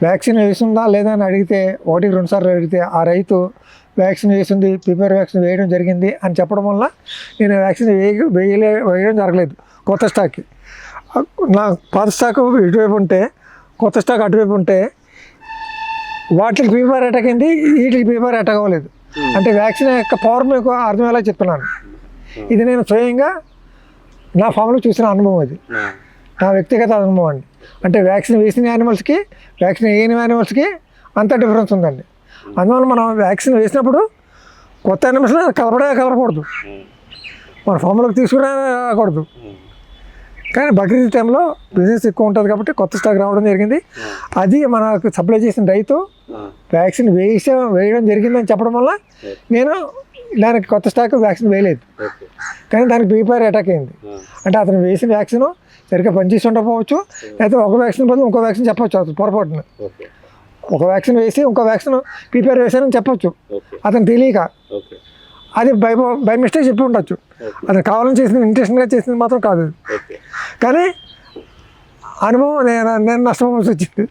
Vaccine వేసిందా లేదా అని అడిగితే ఒకటికి రెండు సార్లు అడిగితే ఆ రైతు వ్యాక్సిన్ వేసింది ప్రిపేర్ వ్యాక్సిన్ వేయడం జరిగింది అని చెప్పడం వల్ల నేను వ్యాక్సిన్ వేయ వేయలే వేయడం జరగలేదు కొత్త స్టాక్కి. నా పాత స్టాక్ ఇటువైపు ఉంటే కొత్త స్టాక్ అటువైపు ఉంటే వాటికి పీపర్ అటాక్ అయింది వీటికి పీపర్ అటాక్ అవ్వలేదు అంటే వ్యాక్సిన్ యొక్క పవర్ మీకు అర్థమయ్యేలా చెప్తున్నాను ఇది నేను స్వయంగా నా ఫామ్లో చూసిన అనుభవం అది. నా వ్యక్తిగత అనుభవం అండి. అంటే వ్యాక్సిన్ వేసిన యానిమల్స్కి వ్యాక్సిన్ వేయని యానిమల్స్కి అంత డిఫరెన్స్ ఉందండి. అందువల్ల మనం వ్యాక్సిన్ వేసినప్పుడు కొత్త యానిమల్స్ కలపడే కలపకూడదు. మన ఫామ్లోకి తీసుకునే రాకూడదు కానీ బక్రీద్ టైంలో బిజినెస్ ఎక్కువ ఉంటుంది కాబట్టి కొత్త స్టాక్ రావడం జరిగింది. అది మనకు సప్లై చేసిన రైతు వ్యాక్సిన్ వేసే వేయడం జరిగిందని చెప్పడం వల్ల నేను దానికి కొత్త స్టాక్ వ్యాక్సిన్ వేయలేదు. కానీ దానికి బీపీఆర్ అటాక్ అయింది. అంటే అతను వేసిన వ్యాక్సిన్ సరిగ్గా పనిచేసి ఉండకపోవచ్చు లేకపోతే ఒక వ్యాక్సిన్ బదులు ఇంకో వ్యాక్సిన్ చెప్పొచ్చు అతను పొరపాటున. ఒక వ్యాక్సిన్ వేసి ఇంకో వ్యాక్సిన్ పీపీఆర్ వేసానని చెప్పొచ్చు. ఓకే. అతను తెలియక. అది బై బై మిస్టేక్ చెప్పి ఉండొచ్చు. అతను కావాలని చేసింది ఇంటెన్షన్గా చేసింది మాత్రం కాదు. కానీ అనుభవం నేను నేను నష్టపోవాల్సి వచ్చింది.